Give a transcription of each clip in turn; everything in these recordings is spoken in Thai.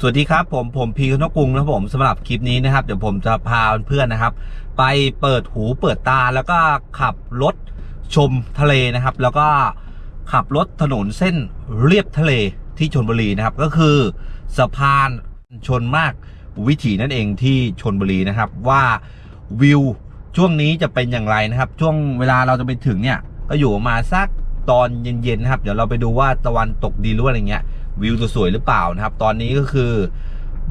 สวัสดีครับผมผมพีคนกกรุงนะผมสำหรับคลิปนี้นะครับ เดี๋ยวผมจะพาเพื่อนนะครับ ไปเปิดหูเปิดตาแล้วก็ขับรถชมทะเลนะครับ แล้วก็ขับรถถนนเส้นเรียบทะเลที่ชนบุรีนะครับ ก็คือสะพานชนมากวิถีนั่นเองที่ชนบุรีนะครับว่าวิวช่วงนี้จะเป็นอย่างไรนะครับ ช่วงเวลาเราจะไปถึงเนี่ยก็อยู่มาสักตอนเย็นๆนะครับ เดี๋ยวเราไปดูว่าตะวันตกดีหรืออะไรเงี้ย วิวสวยหรือเปล่านะครับ ตอนนี้ก็คือ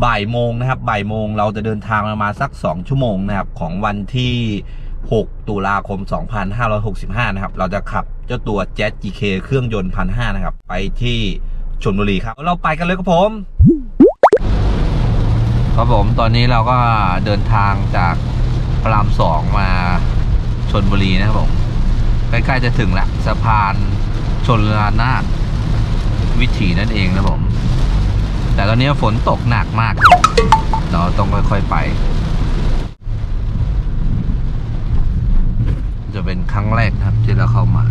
บ่ายโมงนะครับบ่ายโมงเราจะเดินทางประมาณสัก 2 ชั่วโมงนะครับของวันที่ 6 ตุลาคม 2565 นะครับ เราจะขับเจ้าตัว Jet GK เครื่องยนต์พันห้านะครับ ไปที่ชนบุรีครับ เราไปกันเลยครับผม ครับผมตอนนี้เราก็เดินทางจากพระรามสองมาชนบุรีนะครับผม ใกล้ๆจะถึงละสะพานชนลานาถ วิถีนั่นเองนะผม แต่ตอนนี้ฝนตกหนักมาก เราต้องค่อยๆไป จะเป็นครั้งแรกนะครับที่เราเข้ามา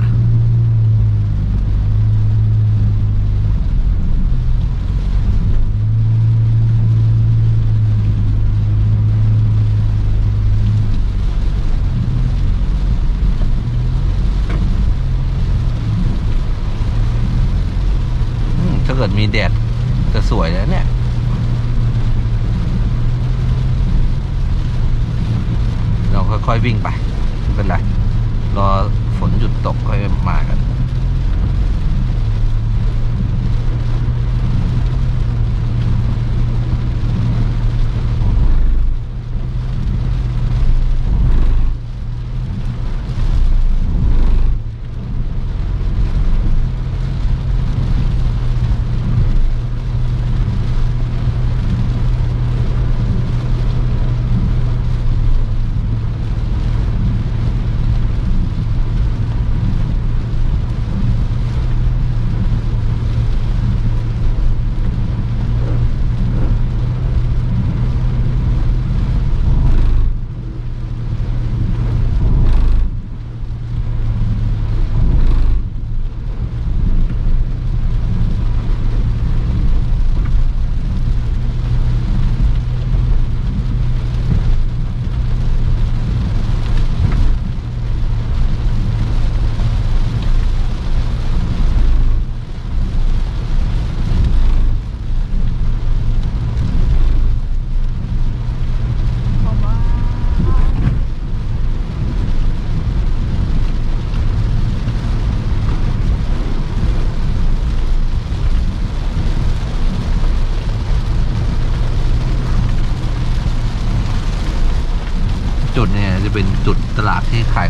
อืม ถ้าเกิดมีแดดจะสวยแล้วเนี่ยเราค่อยๆวิ่งไปไม่เป็นไรรอฝนหยุดตกค่อยมากัน จุดเนี่ยจะเป็นจุดต ลา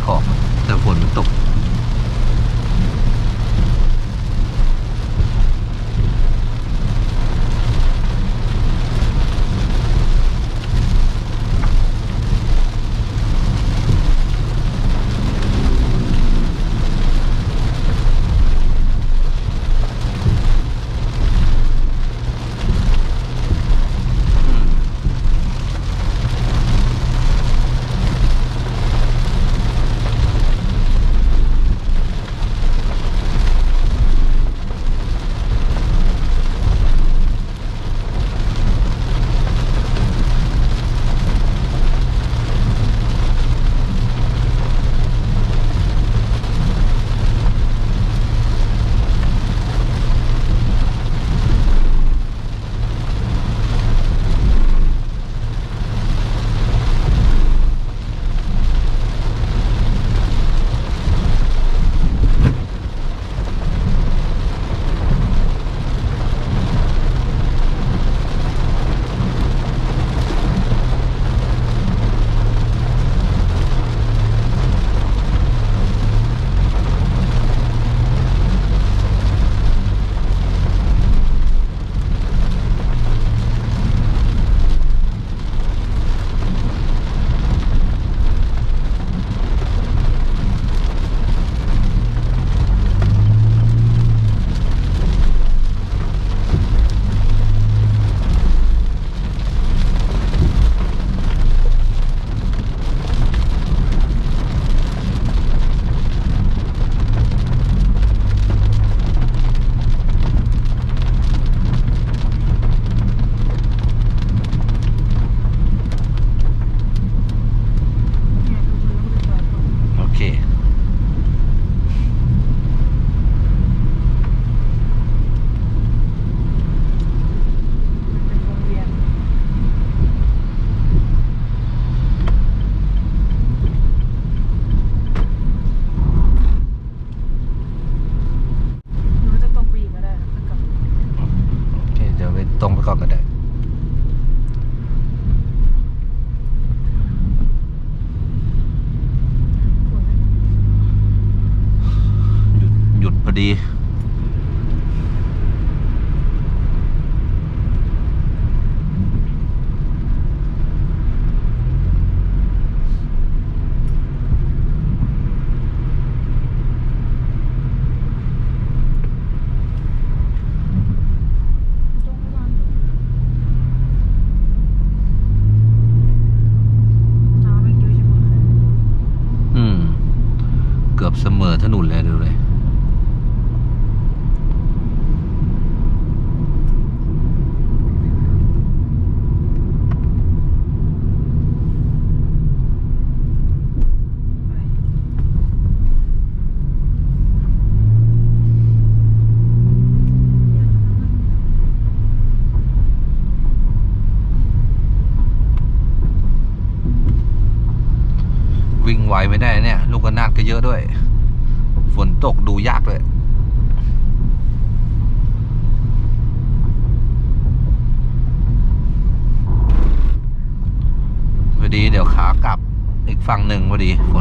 nobody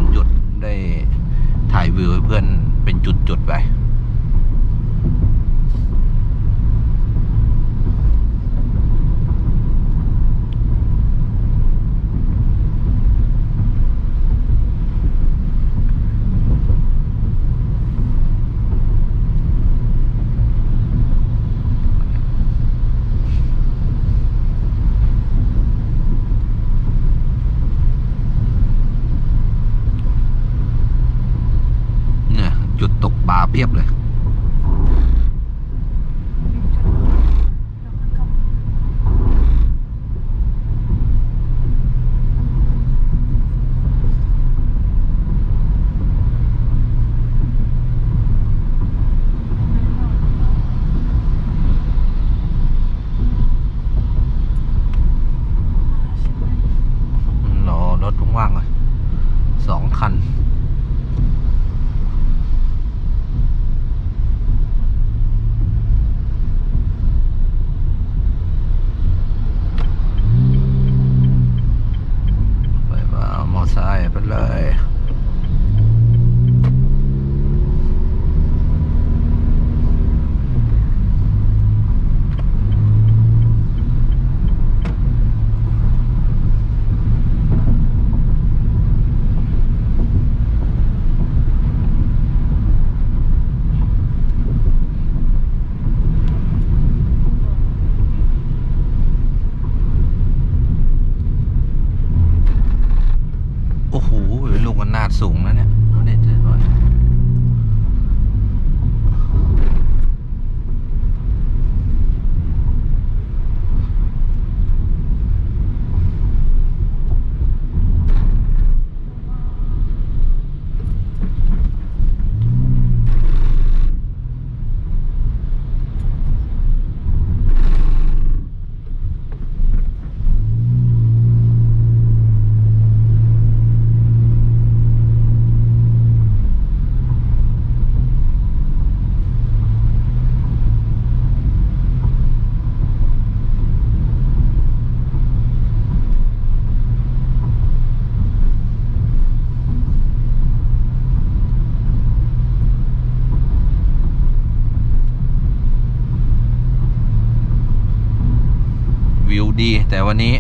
แต่วันนี้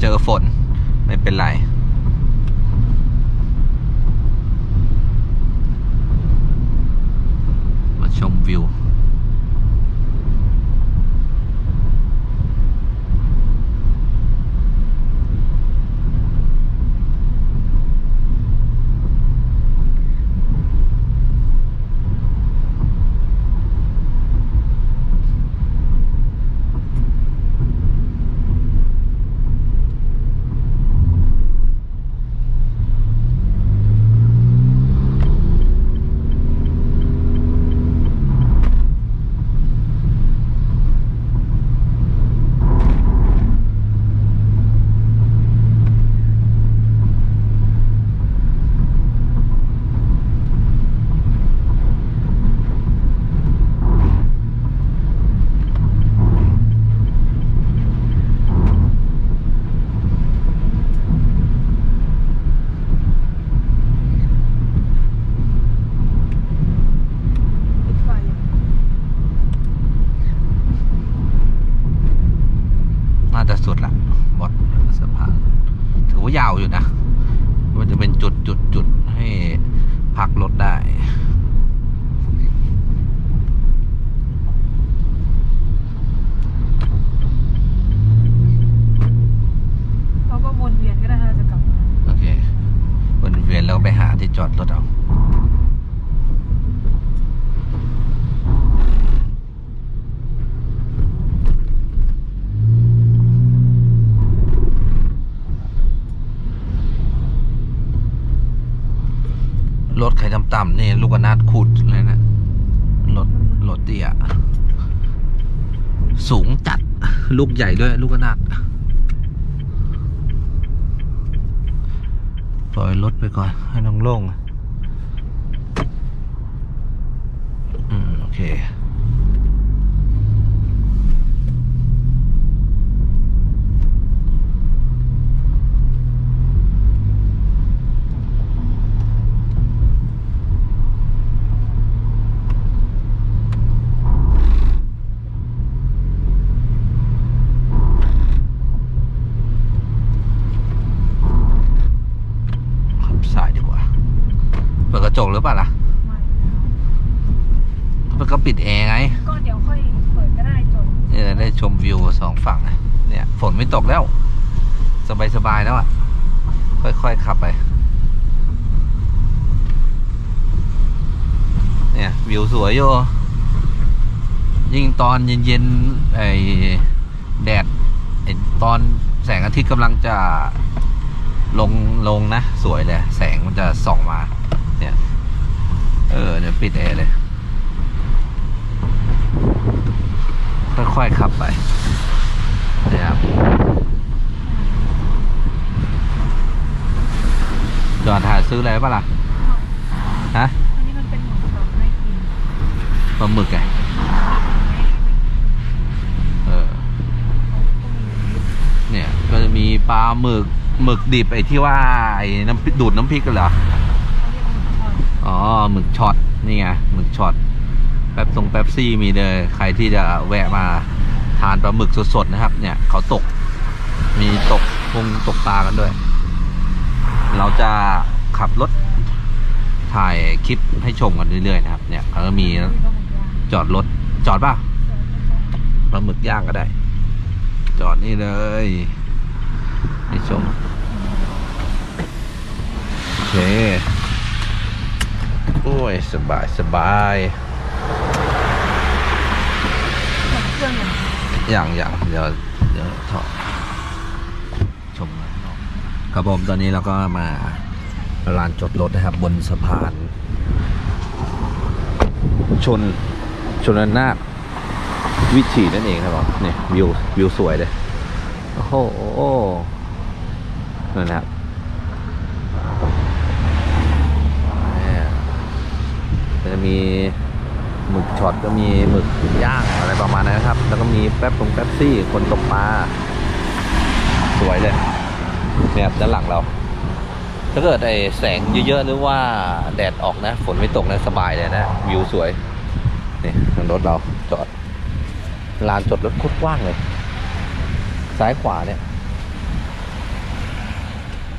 เจอฝนไม่เป็นไร มาชมวิว เตี้ยสูงจัด ลูกใหญ่ด้วย ลูกกระนาดปล่อยรถไปก่อน ให้น้องโล่งอืม โอเค ขับสายดีกว่า เปิดกระจกหรือเปล่าล่ะ ไม่แล้ว มันก็ปิดแอร์ไง ก็เดี๋ยวค่อยเปิดก็ได้จน เออได้ชมวิวสองฝั่งนะเนี่ย ฝนไม่ตกแล้ว สบายสบายๆแล้วอะ ค่อยๆขับไป เนี่ย วิวสวยอยู่ยิ่งตอนเย็นๆไอ้แดดไอ้ตอนแสงอาทิตย์กำลังจะลงลงนะ สวยเลย แสงมันจะส่องมา เนี่ย เออ เนี่ย ปิดแอร์เลย ค่อยๆขับไปนะครับ จอดหาซื้ออะไรปะล่ะ ฮะ อันนี้มันเป็นหมูกรอบไม่กินปลาหมึกไงเออ เนี่ย ก็จะมีปลาหมึก หมึกดิบไอ้ที่ว่าไอ้น้ำพริกดูดน้ำพริกกันเหรอ อ๋อ หมึกช็อต นี่ไง หมึกช็อต แป๊บตรงแป๊บซี่มีเลย ใครที่จะแวะมาทานปลาหมึกสดๆนะครับ เนี่ย เขาตก มีตกพุงตกปลากันด้วย เราจะขับรถถ่ายคลิปให้ชมกันเรื่อยๆนะครับ เนี่ยเขาก็มีมีปลาหมึกย่างจอดรถจอดป่ะเสิร์ฟให้เขาปลาหมึกย่างก็ได้ จอดนี่เลยให้ชมโอเคโอ้ยสบายสบายเหมือนเครื่องอย่างอย่างอย่างเดี๋ยวเดี๋ยวถอดชมกันนอก ครับผมตอนนี้เราก็มาลานจอดรถนะครับ บนสะพาน ชนชนนาทวิถีนั่นเองครับผมเนี่ยวิววิวสวยเลยโอ้โหนั่นนะครับจะมีหมึกช็อตก็มีหมึกย่างอะไรประมาณนั้นะครับ แล้วก็มีแป๊บตรงแป๊บซี่คนตกปลาสวยเลย เนี่ยด้านหลังเรา ถ้าเกิดไอ้แสงเยอะๆหรือว่าแดดออกนะ ฝนไม่ตกนะสบายเลยนะวิวสวยนี่รถเราจอดลานจอดรถคุดกว้างเลย ซ้ายขวาเนี่ย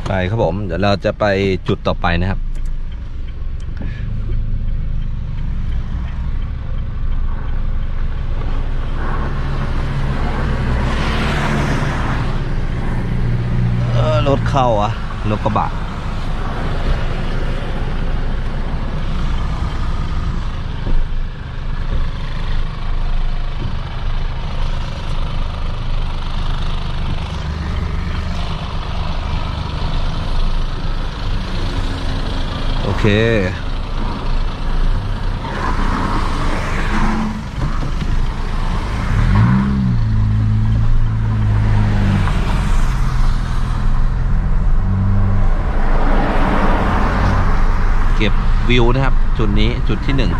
ไปครับผม เดี๋ยวเราจะไปจุดต่อไปนะครับ รถเข้าอะรถกระบะโอเค เก็บ วิวนะครับ จุดนี้จุดที่หนึ่ง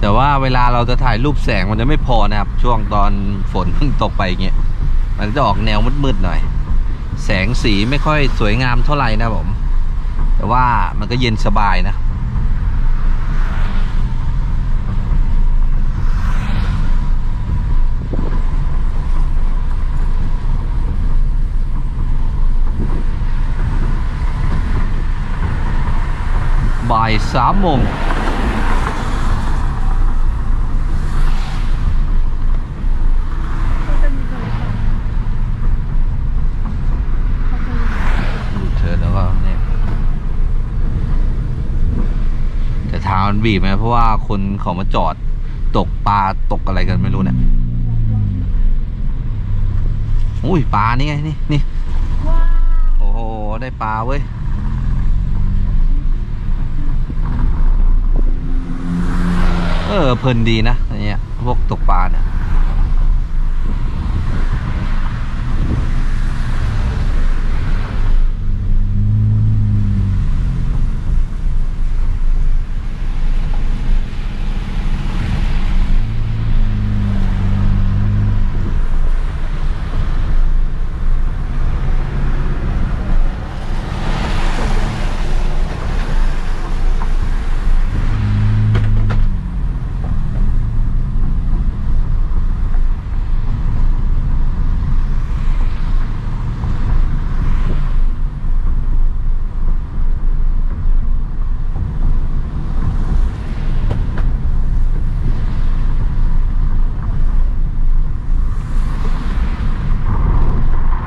แต่ว่าเวลาเราจะถ่ายรูปแสงมันจะไม่พอนะครับ ช่วงตอนฝนเพิ่งตกไปเงี้ยมันจะออกแนวมืดๆหน่อย แสงสีไม่ค่อยสวยงามเท่าไหร่นะผม แต่ว่ามันก็เย็นสบายนะ บ่าย สามโมงเขาจะมีคนขับเขาจะมีดูเธอแล้วก็เนี่ยแต่ทางมันบีบไหมเพราะว่าคนเขามาจอดตกปลาตกอะไรกันไม่รู้เนี่ยอุ้ยปลานี่ไงนี่นี่ว้าวโอ้โหได้ปลาเว้ย เออเพลินดีนะอันเนี้ยพวกตกปลาเนี่ย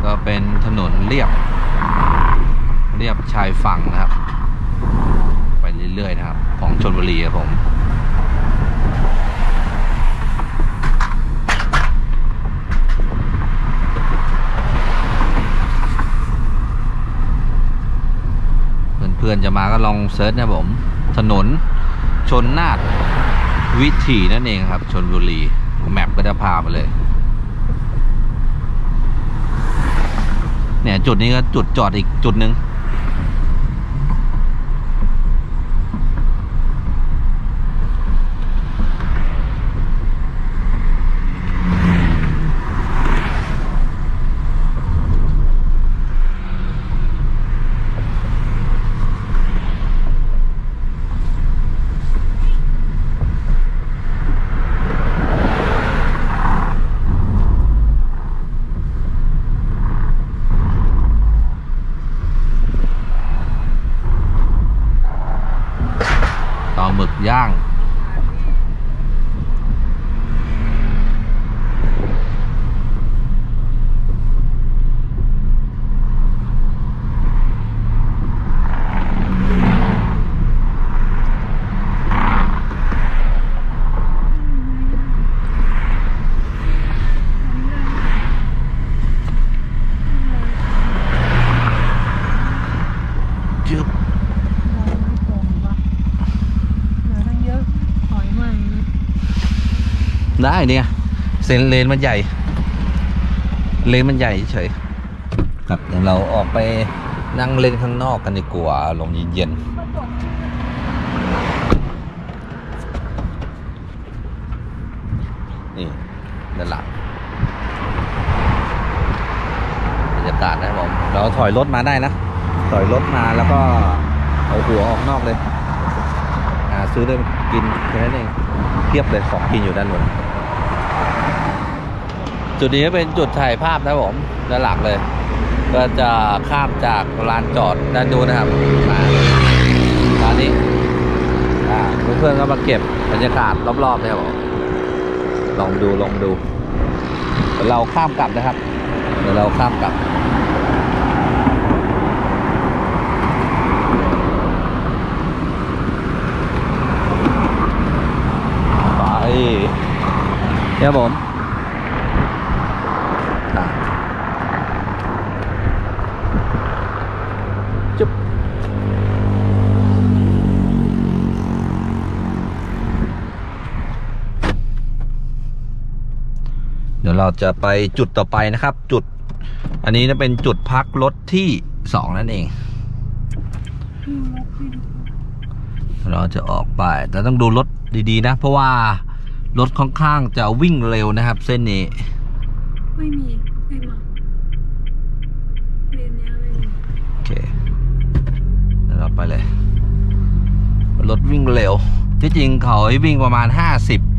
ก็เป็นถนนเรียบ เรียบชายฝั่งนะครับ ไปเรื่อยๆนะครับ ของชนบุรีครับผม เพื่อ นจะมาก็ลองเซิร์ชนะครับผม ถนนชนนาทวิถีนั่นเองครับ ชนบุรี แมปก็จะพามาเลย เนี่ยจุดนี้ก็จุดจอดอีกจุดหนึ่ง ย่าง จึ๊บ มองไม่ตรงปะเหลือตั้งเยอะถอยใหม่นะ ได้เนี่ยเซนเลนมันใหญ่ เลนมันใหญ่เฉยครับเดี๋ยวเราออกไปนั่งเล่นข้างนอกกันดีกว่าลมเย็นๆนี่ด้านหลังบรรยากาศนะผมเราถอยรถมาได้นะ ถอยรถมาแล้วก็เอาหัวออกนอกเลยหาซื้อได้กินแค่นั้นเองเทียบเลยของกินอยู่ด้านบน จุดนี้เป็นจุดถ่ายภาพนะผมด้านหลักเลย ก็จะข้ามจากลานจอดด้านดูนนะครับมาร้านนี้อ่าเพื่อนๆก็มาเก็บบรรยากาศรอบๆนะครับผมลองดูลองดูเดี๋ยวเราข้ามกลับนะครับ เดี๋ยวเราข้ามกลับไปเนี่ยผมอะจุ๊บเดี๋ ยวเราจะไปจุดต่อไปนะครับ จุด อันนี้นะเป็นจุดพักรถที่สองนั่นเอง เราจะออกไป แต่ต้องดูรถดีๆ นะ เพราะว่ารถค่อนข้างจะวิ่งเร็วนะครับ เส้นนี้ ไม่มีไม่มาเรียนเนี้ยไม่มีโอเคเดี๋ยวเราไปเลย รถวิ่งเร็ว ที่จริงเขาให้วิ่งประมาณ50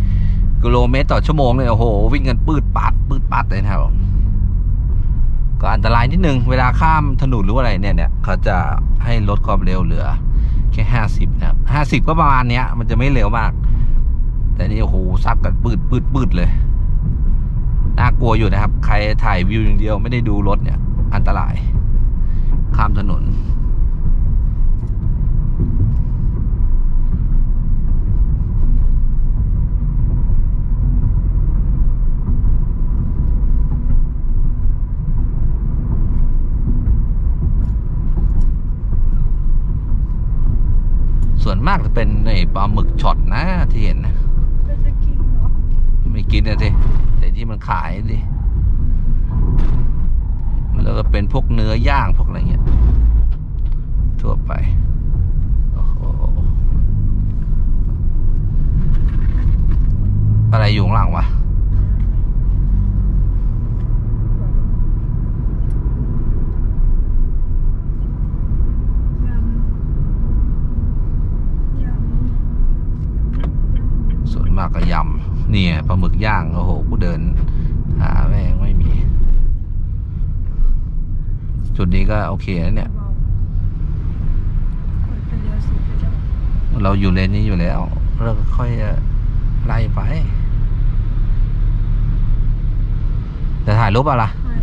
กิโลเมตรต่อชั่วโมงเนี่ยโอ้โห วิ่งกันปืดปัดปืดปัดเลยนะครับ ก็อันตรายนิดนึง เวลาข้ามถนนหรืออะไรเนี่ยเนี่ยเขาจะให้ลดความเร็วเหลือ แค่ห้าสิบนะครับห้าสิบก็ประมาณเนี้ย มันจะไม่เร็วมาก แต่นี่โอ้โหซัดกันปืดปืดปืดเลยน่ากลัวอยู่นะครับ ใครถ่ายวิวอย่างเดียวไม่ได้ดูรถเนี่ย อันตราย ข้ามถนน มากจะเป็นในปลาหมึกช็อตนะที่เห็นนะก็จะกินเหรอไม่กินนะสิแต่ที่มันขายดิแล้วก็เป็นพวกเนื้อย่างพวกอะไรเงี้ย ทั่วไปโอ้โหอะไรอยู่ข้างหลังวะ ยำยำ ส่วนมากก็ยำ เนี่ยปลาหมึกย่างโอ้โหกูเดิน หาแม่งไม่มี จุดนี้ก็โอเคแล้วเนี่ยเบาเปิดไปเลี้ยวสุดก็จะเราอยู่เลนนี้อยู่แล้วเราก็ค่อยจะไล่ไป แต่ถ่ายรูปอะไร ไม่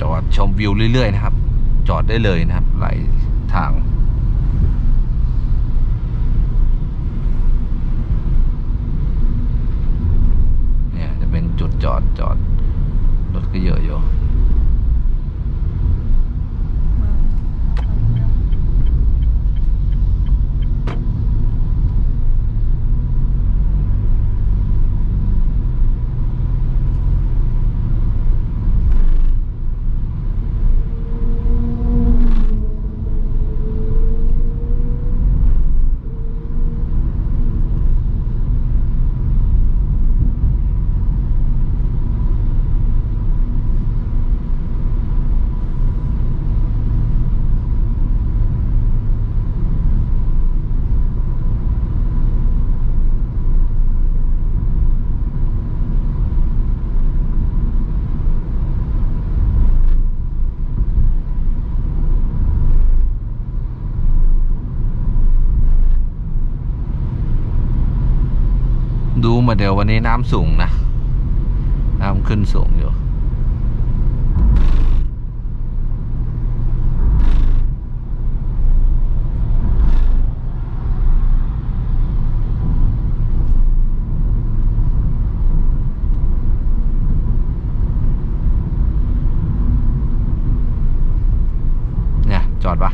จอ ดชมวิวเรื่อยๆนะครับ จอดได้เลยนะครับไหลทาง เนี่ยจะเป็นจุดจอดจอดรถก็เยอะอยู่ มาทำได้ ดูมา เดี๋ยววันนี้น้ำสูงนะ น้ำขึ้นสูงอยู่ จอดปะ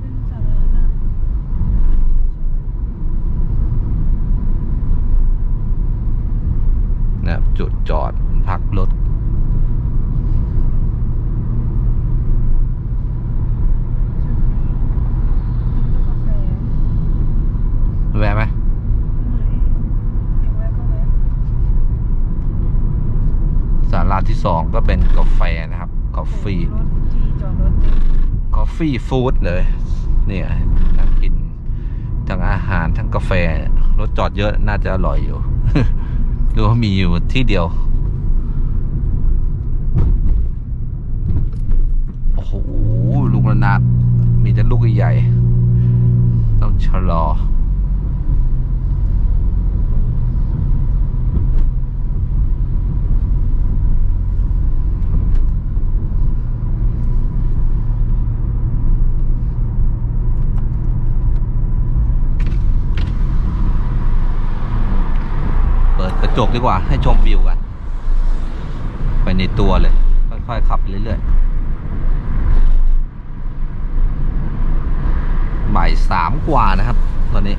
เป็นสาระน่ะ นะครับ จุดจอดพักรถจุดนี้เป็นกาแฟแวะไหมไม่อยากแวะก็แวะสาราที่สองก็เป็นกาแฟนะครับ กาแฟรถที่จอดรถเต็มกาแฟฟู้ดเลย เนี่ยนั่งกิน ทั้งอาหารทั้งกาแฟ รถจอดเยอะน่าจะอร่อยอยู่ ดูว่ามีอยู่ที่เดียว โอ้โหลูกระนาดมีแต่ลูกใหญ่ ต้องชะลอ เปิด กดีกว่า ให้ชมวิวกัน ไปในตัวเลย ค่อยๆขับไปเรื่อยๆบ่ายสามกว่านะครับ ตอนนี้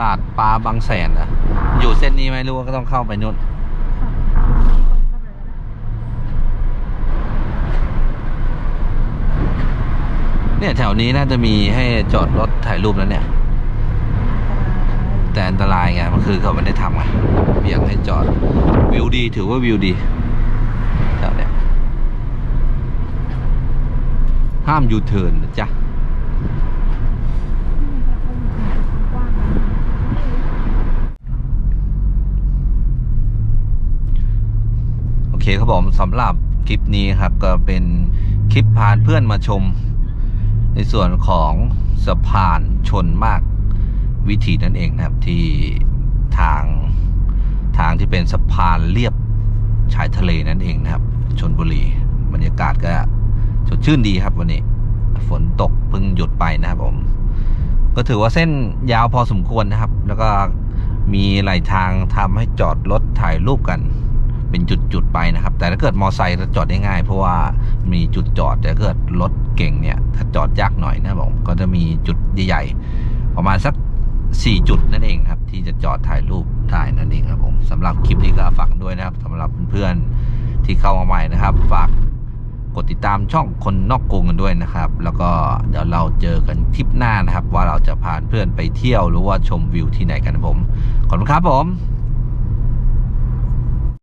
ลาดปลาบางแสนนะอยู่เส้นนี้ไหมรู้ว่าก็ต้องเข้าไปนู่นเนี่ยแถวนี้น่าจะมีให้จอดรถถ่ายรูปแล้วเนี่ย แต่อันตรายไงมันคือเขาไม่ได้ทำไงเบี่ยงให้จอดวิวดีถือว่าวิวดีแถวเนี้ยห้ามยูเทิร์นนะจ๊ะ โอเคครับผมสำหรับคลิปนี้ครับก็เป็นคลิปพาเพื่อนมาชม ในส่วนของสะพานชนมากวิถีนั่นเองนะครับที่ทางทางที่เป็นสะพานเรียบชายทะเลนั่นเองนะครับชนบุรีบรรยากาศก็สดชื่นดีครับวันนี้ ฝนตกเพิ่งหยุดไปนะครับผม ก็ถือว่าเส้นยาวพอสมควรนะครับ แล้วก็มีไหลทางทำให้จอดรถถ่ายรูปกัน เป็นจุดๆไปนะครับ แต่ถ้าเกิดมอไซค์จะจอดได้ง่าย เพราะว่ามีจุดจอดแต่ถ้าเกิดรถเก่งเนี่ยถ้าจอดยากหน่อยนะผมก็จะมีจุดใหญ่ๆประมาณสัก 4 จุดนั่นเองครับ ที่จะจอดถ่ายรูปได้นั่นเองครับผมสำหรับคลิปนี้ก็ฝากด้วยนะครับสำหรับเพื่อนๆที่เข้ามาใหม่นะครับ ฝากกดติดตามช่องคนนอกกรุงกันด้วยนะครับ แล้วก็เดี๋ยวเราเจอกันคลิปหน้านะครับ ว่าเราจะพาเพื่อนไปเที่ยวหรือว่าชมวิวที่ไหนกันผมขอบคุณครับผม